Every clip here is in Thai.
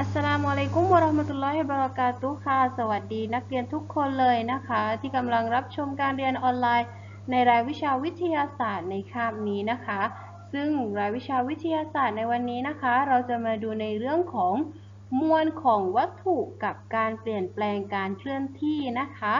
อัสลามุอะลัยกุมวะเราะห์มะตุลลอฮิบะเราะกาตุค่ะ สวัสดีนักเรียนทุกคนเลยนะคะ ที่กำลังรับชมการเรียนออนไลน์ ในรายวิชาวิทยาศาสตร์ในคาบนี้นะคะ ซึ่งรายวิชาวิทยาศาสตร์ในวันนี้นะคะ เราจะมาดูในเรื่องของมวลของวัตถุกับการเปลี่ยนแปลงการเคลื่อนที่นะคะ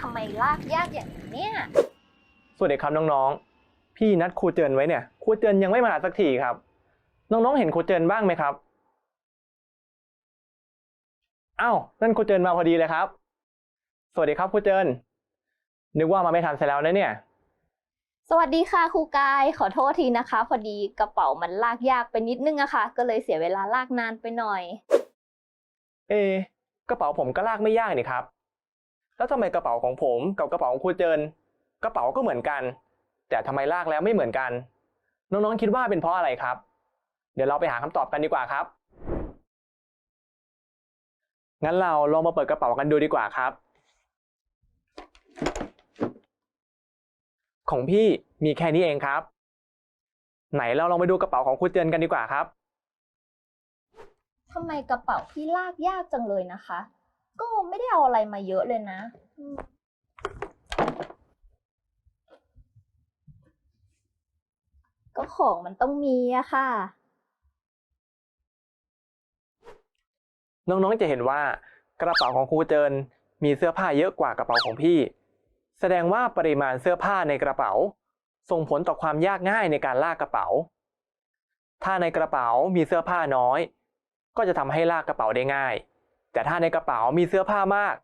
ทำไมลากยากอย่างนี้เนี่ยสวัสดีครับน้องๆ พี่นัดครูเจินไว้เนี่ยครูเจินยังไม่มาสักทีครับ น้องๆ เห็นครูเจินบ้างไหมครับอ้าวนั่นครูเจินมาพอดีเลยครับ สวัสดีครับครูเจินนึกว่ามาไม่ทันเสร็จแล้วนะเนี่ย สวัสดีค่ะครูกาย ขอโทษทีนะคะ พอดีกระเป๋ามันลากยากไปนิดนึงอะค่ะ ก็เลยเสียเวลาลากนานไปหน่อย เอะกระเป๋าผมก็ลากไม่ยากนี่ครับ แล้วทำไมกระเป๋าของผมกับกระเป๋าของครูเจินกระเป๋าก็เหมือนกัน แต่ทำไมลากแล้วไม่เหมือนกัน น้องๆคิดว่าเป็นเพราะอะไรครับ เดี๋ยวเราไปหาคำตอบกันดีกว่าครับงั้นเราลองมาเปิดกระเป๋ากันดูดีกว่าครับ ของพี่มีแค่นี้เองครับ ไหนเราลองไปดูกระเป๋าของครูเจินกันดีกว่าครับทำไมกระเป๋าพี่ลากยากจังเลยนะคะ ก็ไม่ได้เอาอะไรมาเยอะเลยนะ ก็ของมันต้องมีอะค่ะ น้องๆจะเห็นว่ากระเป๋าของครูเจินมีเสื้อผ้าเยอะกว่ากระเป๋าของพี่ แสดงว่าปริมาณเสื้อผ้าในกระเป๋า ส่งผลต่อความยากง่ายในการลากกระเป๋า ถ้าในกระเป๋ามีเสื้อผ้าน้อย ก็จะทำให้ลากกระเป๋าได้ง่าย แต่ถ้าในกระเป๋ามีเสื้อผ้ามาก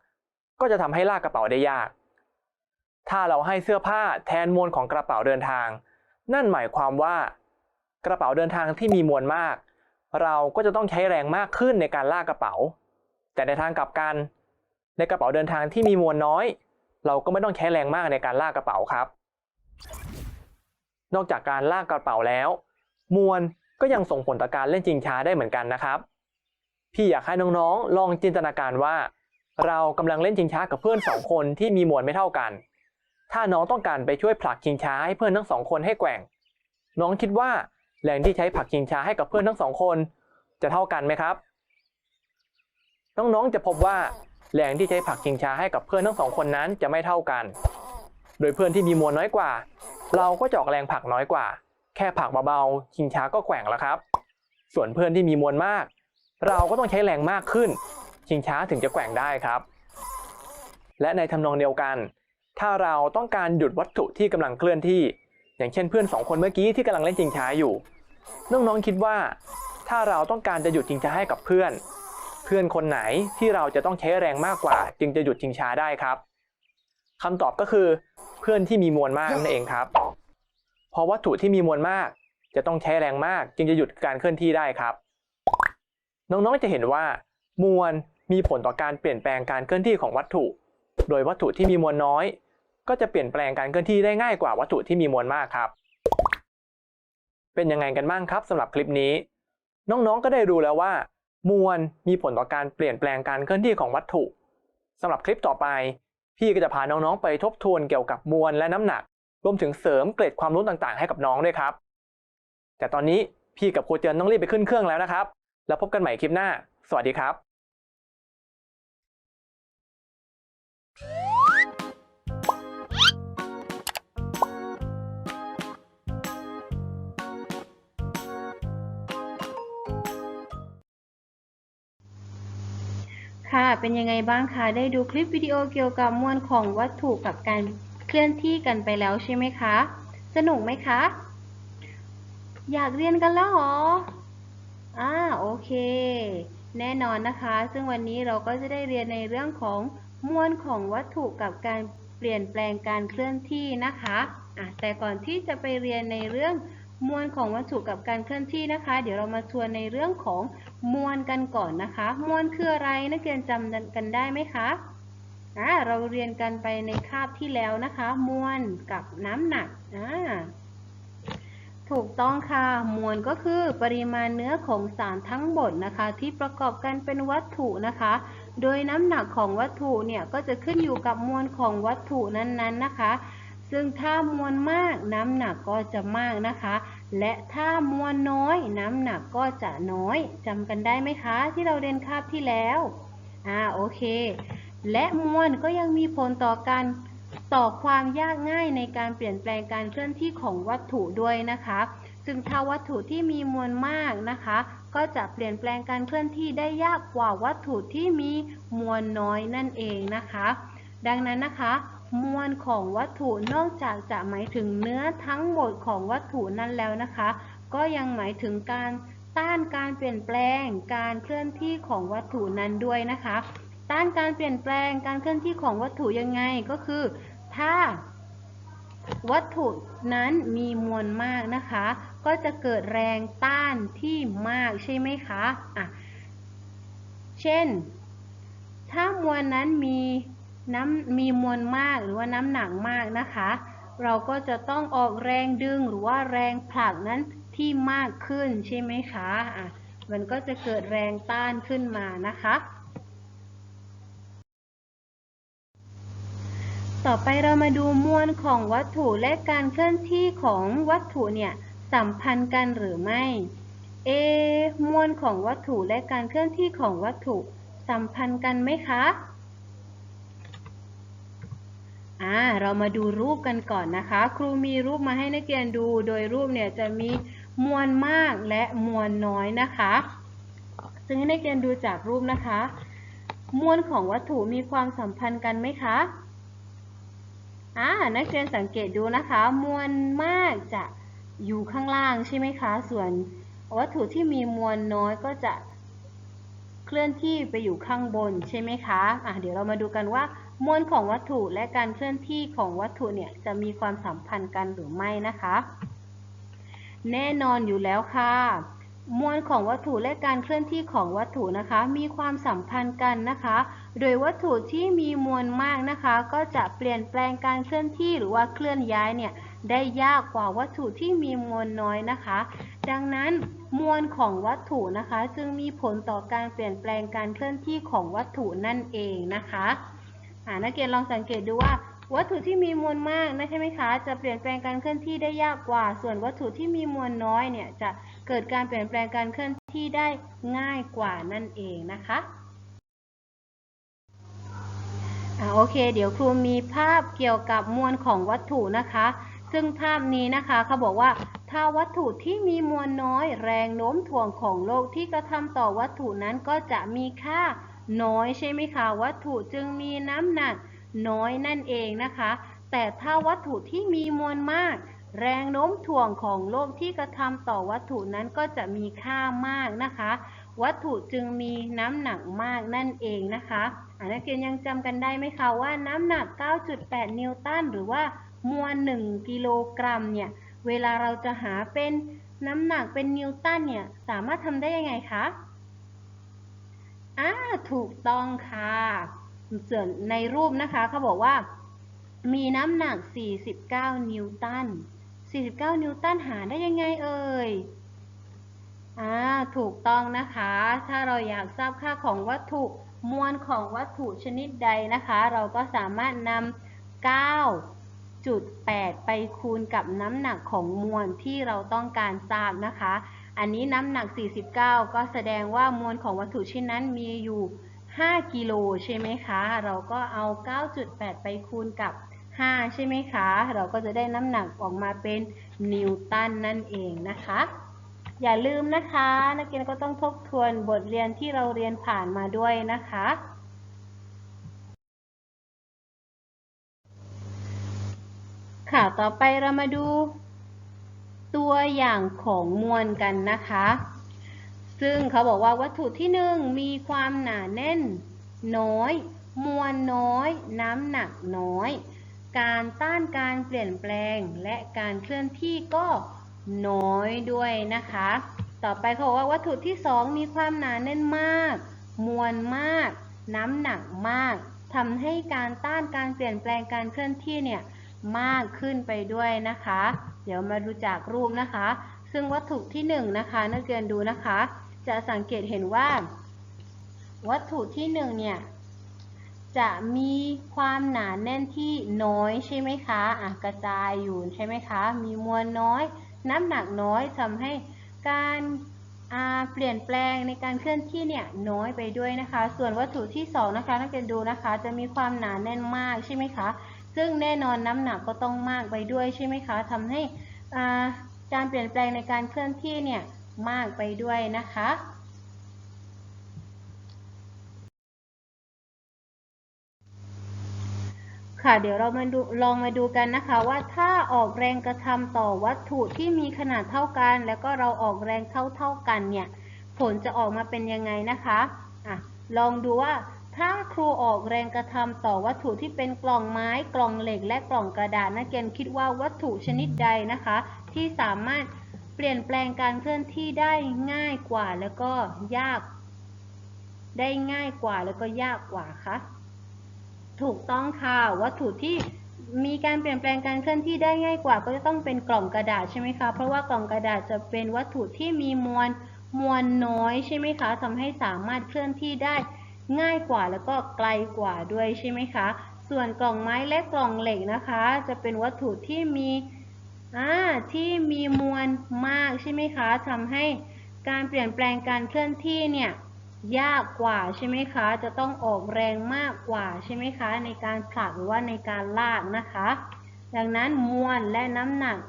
ก็จะทำให้ลากกระเป๋าได้ยาก ถ้าเราให้เสื้อผ้าแทนมวลของกระเป๋าเดินทาง นั่นหมายความว่า กระเป๋าเดินทางที่มีมวลมาก เราก็จะต้องใช้แรงมากขึ้นในการลากกระเป๋า แต่ในทางกลับกัน ในกระเป๋าเดินทางที่มีมวลน้อย เราก็ไม่ต้องใช้แรงมากในการลากกระเป๋าครับ นอกจากการลากกระเป๋าแล้ว มวลก็ยังส่งผลต่อการเล่นจิงช้าได้เหมือนกันนะครับ พี่อยากให้น้องๆ ลองจินตนาการว่า เรากำลังเล่นชิงช้ากับเพื่อนสองคนที่มีมวลไม่เท่ากัน ถ้าน้องต้องการไปช่วยผลักชิงช้าให้เพื่อนทั้งสองคนให้แกว่ง น้องคิดว่าแรงที่ใช้ผลักชิงช้าให้กับเพื่อนทั้งสองคน จะเท่ากันไหมครับ น้องๆจะพบว่าแรงที่ใช้ผลักชิงช้าให้กับเพื่อนทั้งสองคนนั้นจะไม่เท่ากัน โดยเพื่อนที่มีมวลน้อยกว่า เราก็จะออกแรงผลักน้อยกว่า แค่ผลักเบาๆชิงช้าก็แกว่งแล้วครับ ส่วนเพื่อนที่มีมวลมาก เราก็ต้องใช้แรงมากขึ้น ชิงช้าถึงจะแกว่งได้ครับ และในทำนองเดียวกัน ถ้าเราต้องการหยุดวัตถุที่กำลังเคลื่อนที่ อย่างเช่นเพื่อนสองคนเมื่อกี้ที่กำลังเล่นชิงช้าอยู่ น้องๆคิดว่า ถ้าเราต้องการจะหยุดชิงช้าให้กับเพื่อน เพื่อนคนไหนที่เราจะต้องใช้แรงมากกว่า จึงจะหยุดชิงช้าได้ครับคำตอบก็คือ เพื่อนที่มีมวลมากนั่นเองครับ เพราะวัตถุที่มีมวลมาก จะต้องใช้แรงมากจึงจะหยุดการเคลื่อนที่ได้ครับ น้องๆจะเห็นว่า มวลมีผลต่อการเปลี่ยนแปลงการเคลื่อนที่ของวัตถุ โดยวัตถุที่มีมวลน้อย ก็จะเปลี่ยนแปลงการเคลื่อนที่ได้ง่ายกว่าวัตถุที่มีมวลมากครับ เป็นยังไงกันบ้างครับสำหรับคลิปนี้ น้องๆก็ได้รู้แล้วว่า มวลมีผลต่อการเปลี่ยนแปลงการเคลื่อนที่ของวัตถุสำหรับคลิปต่อไป พี่ก็จะพาน้องๆไปทบทวนเกี่ยวกับมวลและน้ำหนัก รวมถึงเสริมเกร็ดความรู้ต่างๆ ให้กับน้องด้วยครับ แต่ตอนนี้พี่กับครูเจินต้องรีบไปขึ้นเครื่องแล้วนะครับ แล้วพบกันใหม่คลิปหน้า สวัสดีครับค่ะ เป็นยังไงบ้างคะ ได้ดูคลิปวิดีโอเกี่ยวกับมวลของวัตถุกับการเคลื่อนที่กันไปแล้วใช่ไหมคะ สนุกไหมคะ อยากเรียนกันแล้วหรอ อ่าโอเค แน่นอนนะคะ ซึ่งวันนี้เราก็จะได้เรียนในเรื่องของมวลของวัตถุกับการเปลี่ยนแปลงการเคลื่อนที่นะคะอะแต่ก่อนที่จะไปเรียนในเรื่องมวลของวัตถุกับการเคลื่อนที่นะคะ เดี๋ยวเรามาทวนในเรื่องของมวลกันก่อนนะคะ มวลคืออะไรนักเรียนจำกันได้ไหมคะอ่าเราเรียนกันไปในคาบที่แล้วนะคะ มวลกับน้ำหนักอ่า ถูกต้องค่ะ มวลก็คือปริมาณเนื้อของสารทั้งหมดนะคะ ที่ประกอบกันเป็นวัตถุนะคะ โดยน้ำหนักของวัตถุเนี่ยก็จะขึ้นอยู่กับมวลของวัตถุนั้นๆนะคะ ซึ่งถ้ามวลมากน้ำหนักก็จะมากนะคะ และถ้ามวลน้อยน้ำหนักก็จะน้อยจำกันได้ไหมคะ ที่เราเรียนคาบที่แล้ว อ่าโอเค และมวลก็ยังมีผลต่อการ ต่อความยากง่ายในการเปลี่ยนแปลงการเคลื่อนที่ของวัตถุด้วยนะคะ ซึ่งถ้าวัตถุที่มีมวลมากนะคะ ก็จะเปลี่ยนแปลงการเคลื่อนที่ได้ยากกว่าวัตถุที่มีมวลน้อยนั่นเองนะคะ ดังนั้นนะคะ มวลของวัตถุนอกจากจะหมายถึงเนื้อทั้งหมดของวัตถุนั้นแล้วนะคะ ก็ยังหมายถึงการต้านการเปลี่ยนแปลงการเคลื่อนที่ของวัตถุนั้นด้วยนะคะ ต้านการเปลี่ยนแปลงการเคลื่อนที่ของวัตถุยังไงก็คือ ถ้าวัตถุนั้นมีมวลมากนะคะ ก็จะเกิดแรงต้านที่มากใช่ไหมคะอะเช่น ถ้ามวลนั้นมีน้ำมีมวลมากหรือว่าน้ำหนักมากนะคะ เราก็จะต้องออกแรงดึงหรือว่าแรงผลักนั้นที่มากขึ้นใช่ไหมคะอะมันก็จะเกิดแรงต้านขึ้นมานะคะ ต่อไปเรามาดูมวลของวัตถุและการเคลื่อนที่ของวัตถุเนี่ยสัมพันธ์กันหรือไม่ เอ มวลของวัตถุและการเคลื่อนที่ของวัตถุสัมพันธ์กันไหมคะ อ่า เรามาดูรูปกันก่อนนะคะ ครูมีรูปมาให้นักเรียนดู โดยรูปเนี่ยจะมีมวลมากและมวลน้อยนะคะ ซึ่งให้นักเรียนดูจากรูปนะคะ มวลของวัตถุมีความสัมพันธ์กันไหมคะ อ่านักเรียนสังเกตดูนะคะ มวลมากจะอยู่ข้างล่างใช่ไหมคะ ส่วนวัตถุที่มีมวลน้อยก็จะเคลื่อนที่ไปอยู่ข้างบนใช่ไหมคะอะเดี๋ยวเรามาดูกันว่ามวลของวัตถุและการเคลื่อนที่ของวัตถุเนี่ยจะมีความสัมพันธ์กันหรือไม่นะคะ แน่นอนอยู่แล้วค่ะ มวลของวัตถุและการเคลื่อนที่ของวัตถุนะคะ มีความสัมพันธ์กันนะคะ โดยวัตถุที่มีมวลมากนะคะ ก็จะเปลี่ยนแปลงการเคลื่อนที่หรือว่าเคลื่อนย้ายเนี่ยได้ยากกว่าวัตถุที่มีมวลน้อยนะคะ ดังนั้นมวลของวัตถุนะคะ จึงมีผลต่อการเปลี่ยนแปลงการเคลื่อนที่ของวัตถุนั่นเองนะคะนักเรียนลองสังเกตดูว่า วัตถุที่มีมวลมากนะใช่ไหมคะ จะเปลี่ยนแปลงการเคลื่อนที่ได้ยากกว่า ส่วนวัตถุที่มีมวลน้อยเนี่ยจะเกิดการเปลี่ยนแปลงการเคลื่อนที่ได้ง่ายกว่านั่นเองนะคะอ่า โอเค เดี๋ยวครูมีภาพเกี่ยวกับมวลของวัตถุนะคะ ซึ่งภาพนี้นะคะเขาบอกว่า ถ้าวัตถุที่มีมวลน้อย แรงโน้มถ่วงของโลกที่กระทำต่อวัตถุนั้นก็จะมีค่าน้อยใช่ไหมคะ วัตถุจึงมีน้ำหนักน้อยนั่นเองนะคะ แต่ถ้าวัตถุที่มีมวลมาก แรงโน้มถ่วงของโลกที่กระทำต่อวัตถุนั้นก็จะมีค่ามากนะคะ วัตถุจึงมีน้ำหนักมากนั่นเองนะคะ นักเรียนยังจำกันได้ไหมคะว่าน้ำหนัก 9.8 นิวตันหรือว่ามวล 1 กิโลกรัมเนี่ย เวลาเราจะหาเป็นน้ำหนักเป็นนิวตันเนี่ย สามารถทำได้ยังไงคะอ่าถูกต้องค่ะส่วนในรูปนะคะเขาบอกว่า มีน้ำหนัก 49 นิวตัน 49 นิวตันหาได้ยังไงเอ่ย อ่าถูกต้องนะคะ ถ้าเราอยากทราบค่าของวัตถุมวลของวัตถุชนิดใดนะคะ เราก็สามารถนำ9.8ไปคูณกับน้ำหนักของมวลที่เราต้องการทราบนะคะ อันนี้น้ำหนัก 49 ก็แสดงว่ามวลของวัตถุชิ้นนั้นมีอยู่ 5 กิโลใช่ไหมคะ เราก็เอา 9.8 ไปคูณกับ 5 ใช่ไหมคะ เราก็จะได้น้ำหนักออกมาเป็นนิวตันนั่นเองนะคะ อย่าลืมนะคะ นักเรียนก็ต้องทบทวนบทเรียนที่เราเรียนผ่านมาด้วยนะคะ ค่ะต่อไปเรามาดู ตัวอย่างของมวลกันนะคะ ซึ่งเขาบอกว่าวัตถุที่หนึ่งมีความหนาแน่น น้อย มวลน้อย น้ำหนักน้อย การต้านการเปลี่ยนแปลงและการเคลื่อนที่ก็ น้อยด้วยนะคะ ต่อไปเขาบอกว่าวัตถุที่สองมีความหนาแน่นมาก มวลมาก น้ำหนักมากทำให้การต้านการเปลี่ยนแปลงการเคลื่อนที่เนี่ยมากขึ้นไปด้วยนะคะ เดี๋ยวมาดูจากรูปนะคะ ซึ่งวัตถุที่หนึ่งนะคะนักเรียนดูนะคะ จะสังเกตเห็นว่า วัตถุที่หนึ่งเนี่ยจะมีความหนาแน่นที่น้อยใช่ไหมคะอะกระจายอยู่ใช่ไหมคะ มีมวลน้อย น้ำหนักน้อยทำให้การเปลี่ยนแปลงในการเคลื่อนที่เนี่ยน้อยไปด้วยนะคะ ส่วนวัตถุที่สองนะคะนักเรียนดูนะคะ จะมีความหนาแน่นมากใช่ไหมคะ ซึ่งแน่นอนน้ำหนักก็ต้องมากไปด้วยใช่ไหมคะทำให้การเปลี่ยนแปลงในการเคลื่อนที่เนี่ยมากไปด้วยนะคะ ค่ะเดี๋ยวเรามาดูลองมาดูกันนะคะว่าถ้าออกแรงกระทำต่อวัตถุที่มีขนาดเท่ากัน แล้วก็เราออกแรงเท่าเท่ากันเนี่ยผลจะออกมาเป็นยังไงนะคะอะลองดูว่าถ้าครูออกแรงกระทำต่อวัตถุที่เป็นกล่องไม้กล่องเหล็ก และกล่องกระดาษนักเรียนคิดว่าวัตถุชนิดใดนะคะ ที่สามารถเปลี่ยนแปลงการเคลื่อนที่ได้ง่ายกว่าแล้วก็ยาก ได้ง่ายกว่าแล้วก็ยากกว่าคะ ถูกต้องค่ะ วัตถุที่มีการเปลี่ยนแปลงการเคลื่อนที่ได้ง่ายกว่า ก็จะต้องเป็นกล่องกระดาษใช่ไหมคะ เพราะว่ากล่องกระดาษจะเป็นวัตถุที่มีมวลมวลน้อยใช่ไหมคะทำให้สามารถเคลื่อนที่ได้ง่ายกว่าแล้วก็ไกลกว่าด้วยใช่ไหมคะ ส่วนกล่องไม้และกล่องเหล็กนะคะ จะเป็นวัตถุที่มีอ่าที่มีมวลมากใช่ไหมคะทำให้การเปลี่ยนแปลงการเคลื่อนที่เนี่ย ยากกว่าใช่ไหมคะ จะต้องออกแรงมากกว่าใช่ไหมคะ ในการผลักหรือว่าในการลากนะคะ ดังนั้นมวลและน้ำหนัก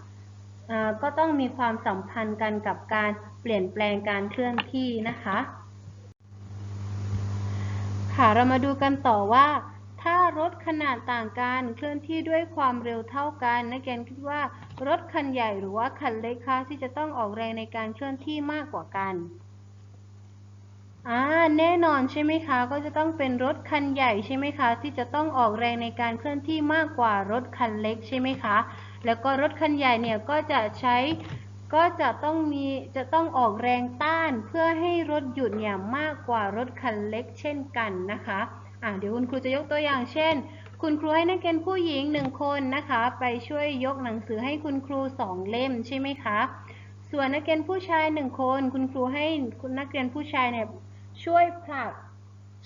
ก็ต้องมีความสัมพันธ์กันกับการเปลี่ยนแปลงการเคลื่อนที่นะคะ ค่ะเรามาดูกันต่อว่า ถ้ารถขนาดต่างกันเคลื่อนที่ด้วยความเร็วเท่ากันนักเรียนคิดว่ารถคันใหญ่หรือว่าคันเล็กคะที่จะต้องออกแรงในการเคลื่อนที่มากกว่ากัน อ่าแน่นอนใช่ไหมคะ ก็จะต้องเป็นรถคันใหญ่ใช่ไหมคะ ที่จะต้องออกแรงในการเคลื่อนที่มากกว่ารถคันเล็กใช่ไหมคะ แล้วก็รถคันใหญ่เนี่ยก็จะใช้ก็จะต้องมีจะต้องออกแรงต้านเพื่อให้รถหยุดเนี่ยมากกว่ารถคันเล็กเช่นกันนะคะอ่าเดี๋ยวคุณครูจะยกตัวอย่างเช่น คุณครูให้นักเรียนผู้หญิงหนึ่งคนนะคะ ไปช่วยยกหนังสือให้คุณครูสองเล่มใช่ไหมคะส่วนนักเรียนผู้ชายหนึ่งคน คุณครูให้นักเรียนผู้ชายเนี่ย ช่วยผลัก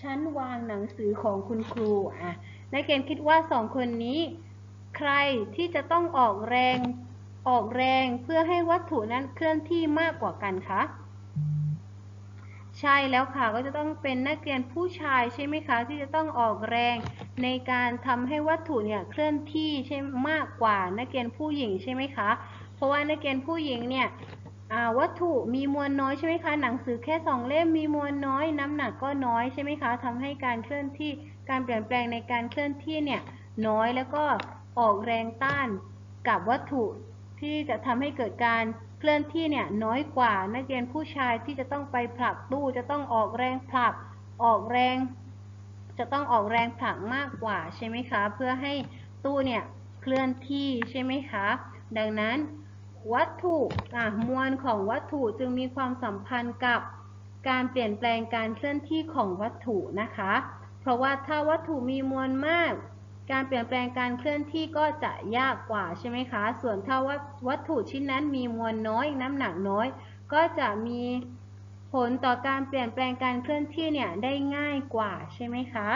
ชั้นวางหนังสือของคุณครูอะนักเรียนคิดว่าสองคนนี้ ใครที่จะต้องออกแรงออกแรงเพื่อให้วัตถุนั้นเคลื่อนที่มากกว่ากันคะใช่แล้วค่ะก็จะต้องเป็นนักเรียนผู้ชายใช่ไหมคะที่จะต้องออกแรงในการทำให้วัตถุเนี่ยเคลื่อนที่ใช่มากกว่านักเรียนผู้หญิงใช่ไหมคะ เพราะว่านักเรียนผู้หญิงเนี่ย วัตถุมีมวลน้อยใช่ไหมคะ หนังสือแค่สองเล่มมีมวลน้อย น้ำหนักก็น้อยใช่ไหมคะทำให้การเคลื่อนที่การเปลี่ยนแปลงในการเคลื่อนที่เนี่ยน้อยแล้วก็ออกแรงต้านกับวัตถุที่จะทำให้เกิดการเคลื่อนที่เนี่ยน้อยกว่านักเรียนผู้ชายที่จะต้องไปผลักตู้จะต้องออกแรงผลักออกแรง จะต้องออกแรงผลักมากกว่าใช่ไหมคะ เพื่อให้ตู้เนี่ยเคลื่อนที่ใช่ไหมคะ ดังนั้น วัตถุอะมวลของวัตถุจึงมีความสัมพันธ์กับการเปลี่ยนแปลงการเคลื่อนที่ของวัตถุนะคะ เพราะว่าถ้าวัตถุมีมวลมาก การเปลี่ยนแปลงการเคลื่อนที่ก็จะยากกว่าใช่ไหมคะ ส่วนถ้าวัวัตถุชิ้นนั้นมีมวลน้อย น้ำหนักน้อย ก็จะมีผลต่อการเปลี่ยนแปลงการเคลื่อนที่เนี่ยได้ง่ายกว่าใช่ไหมคะ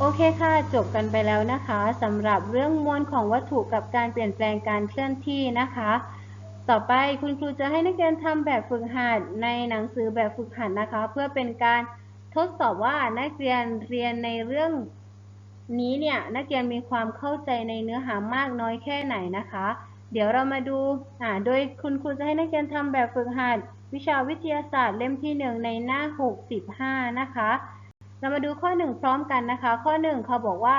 โอเคค่ะ จบกันไปแล้วนะคะสำหรับเรื่องมวลของวัตถุกับการเปลี่ยนแปลงการเคลื่อนที่นะคะ ต่อไปคุณครูจะให้นักเรียนทำแบบฝึกหัดในหนังสือแบบฝึกหัดนะคะ เพื่อเป็นการทดสอบว่านักเรียนเรียนในเรื่องนี้เนี่ยนักเรียนมีความเข้าใจในเนื้อหามากน้อยแค่ไหนนะคะ เดี๋ยวเรามาดูอ่าโดยคุณครูจะให้นักเรียนทำแบบฝึกหัดวิชาวิทยาศาสตร์เล่มที่หนึ่งในหน้า 65 นะคะ เรามาดูข้อหนึ่งพร้อมกันนะคะ ข้อหนึ่งเขาบอกว่า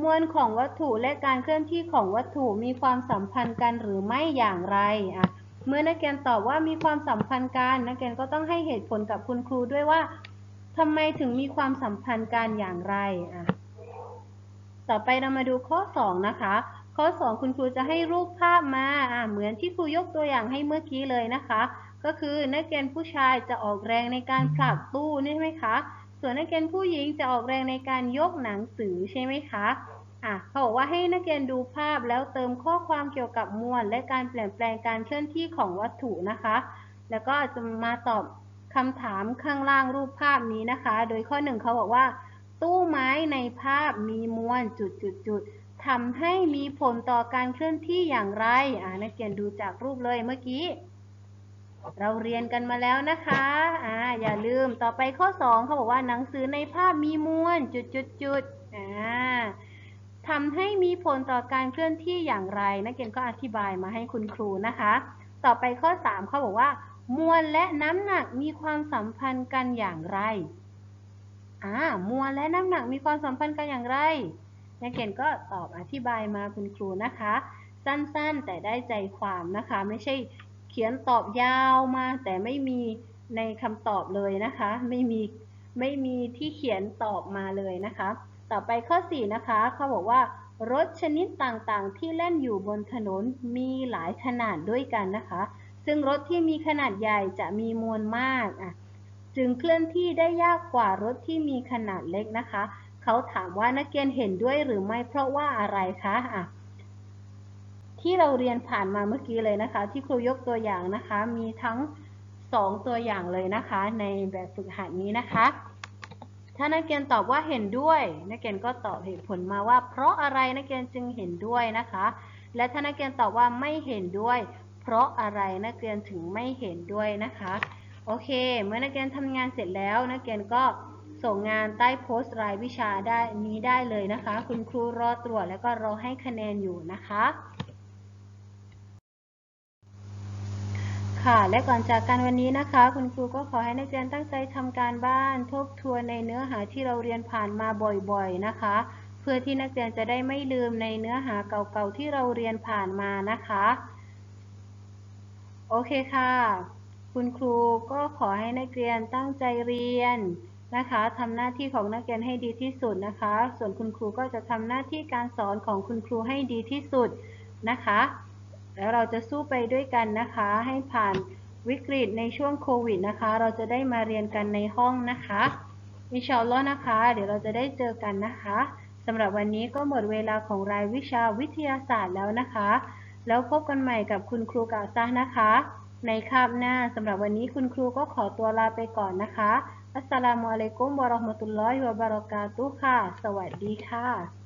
มวลของวัตถุและการเคลื่อนที่ของวัตถุมีความสัมพันธ์กันหรือไม่อย่างไรอะเมื่อนักเรียนตอบว่ามีความสัมพันธ์กันนักเรียนก็ต้องให้เหตุผลกับคุณครูด้วยว่าทำไมถึงมีความสัมพันธ์กันอย่างไรอะต่อไปเรามาดูข้อสองนะคะ ข้อสองคุณครูจะให้รูปภาพมาอะเหมือนที่ครูยกตัวอย่างให้เมื่อกี้เลยนะคะ ก็คือนักเรียนผู้ชายจะออกแรงในการผลักตู้นี่ใช่ไหมคะ ส่วนนักเรียนผู้หญิงจะออกแรงในการยกหนังสือใช่ไหมคะอะเขาบอกว่าให้นักเรียนดูภาพแล้วเติมข้อความเกี่ยวกับมวล และการเปลี่ยนแปลงการเคลื่อนที่ของวัตถุนะคะ แล้วก็จะมาตอบคำถามข้างล่างรูปภาพนี้นะคะ โดยข้อหนึ่งเขาบอกว่า ตู้ไม้ในภาพมีมวลจุดจุดจุดทำให้มีผลต่อการเคลื่อนที่อย่างไร อ่านักเรียนดูจากรูปเลยเมื่อกี้ เราเรียนกันมาแล้วนะคะ อ่า อย่าลืม ต่อไปข้อ2เขาบอกว่าหนังสือในภาพมีมวล จุดจุดจุดอ่าทำให้มีผลต่อการเคลื่อนที่อย่างไร นักเรียนก็อธิบายมาให้คุณครูนะคะ ต่อไปข้อ3เขาบอกว่า มวลและน้ำหนักมีความสัมพันธ์กันอย่างไร อ่า มวลและน้ำหนักมีความสัมพันธ์กันอย่างไร นักเรียนก็ตอบอธิบายมาคุณครูนะคะ สั้นๆ แต่ได้ใจความนะคะ ไม่ใช่ เขียนตอบยาวมาแต่ไม่มีในคำตอบเลยนะคะ ไม่มีไม่มีที่เขียนตอบมาเลยนะคะ ต่อไปข้อ 4 นะคะเขาบอกว่ารถชนิดต่างๆ ที่เล่นอยู่บนถนนมีหลายขนาดด้วยกันนะคะ ซึ่งรถที่มีขนาดใหญ่จะมีมวลมากอะจึงเคลื่อนที่ได้ยากกว่ารถที่มีขนาดเล็กนะคะ เขาถามว่านักเรียนเห็นด้วยหรือไม่เพราะว่าอะไรคะอะ ที่เราเรียนผ่านมาเมื่อกี้เลยนะคะ ที่ครูยกตัวอย่างนะคะ มีทั้งสองตัวอย่างเลยนะคะ ในแบบฝึกหัดนี้นะคะ ถ้านักเรียนตอบว่าเห็นด้วย นักเรียนก็ตอบเหตุผลมาว่า เพราะอะไรนักเรียนจึงเห็นด้วยนะคะ และถ้านักเรียนตอบว่าไม่เห็นด้วย เพราะอะไรนักเรียนถึงไม่เห็นด้วยนะคะ โอเค เมื่อนักเรียนทำงานเสร็จแล้ว นักเรียนก็ส่งงานใต้โพสต์รายวิชาได้นี้ได้เลยนะคะ คุณครูรอตรวจแล้วก็รอให้คะแนนอยู่นะคะ ค่ะ และก่อนจากกันวันนี้นะคะ คุณครูก็ขอให้นักเรียนตั้งใจทำการบ้านทบทวนในเนื้อหาที่เราเรียนผ่านมาบ่อยๆนะคะ เพื่อที่นักเรียนจะได้ไม่ลืมในเนื้อหาเก่าๆที่เราเรียนผ่านมานะคะ โอเคค่ะ คุณครูก็ขอให้นักเรียนตั้งใจเรียนนะคะทำหน้าที่ของนักเรียนให้ดีที่สุดนะคะ ส่วนคุณครูก็จะทำหน้าที่การสอนของคุณครูให้ดีที่สุดนะคะ แล้วเราจะสู้ไปด้วยกันนะคะ ให้ผ่านวิกฤตในช่วงโควิดนะคะ เราจะได้มาเรียนกันในห้องนะคะอินชาอัลลอฮ์นะคะ เดี๋ยวเราจะได้เจอกันนะคะสำหรับวันนี้ก็หมดเวลาของรายวิชาวิทยาศาสตร์แล้วนะคะ แล้วพบกันใหม่กับคุณครูกาซะนะคะ ในคาบหน้าสำหรับวันนี้คุณครูก็ขอตัวลาไปก่อนนะคะอัสสลามุอะลัยกุมวะเราะห์มะตุลลอฮิวะบะเราะกาตุฮ์ค่ะ สวัสดีค่ะ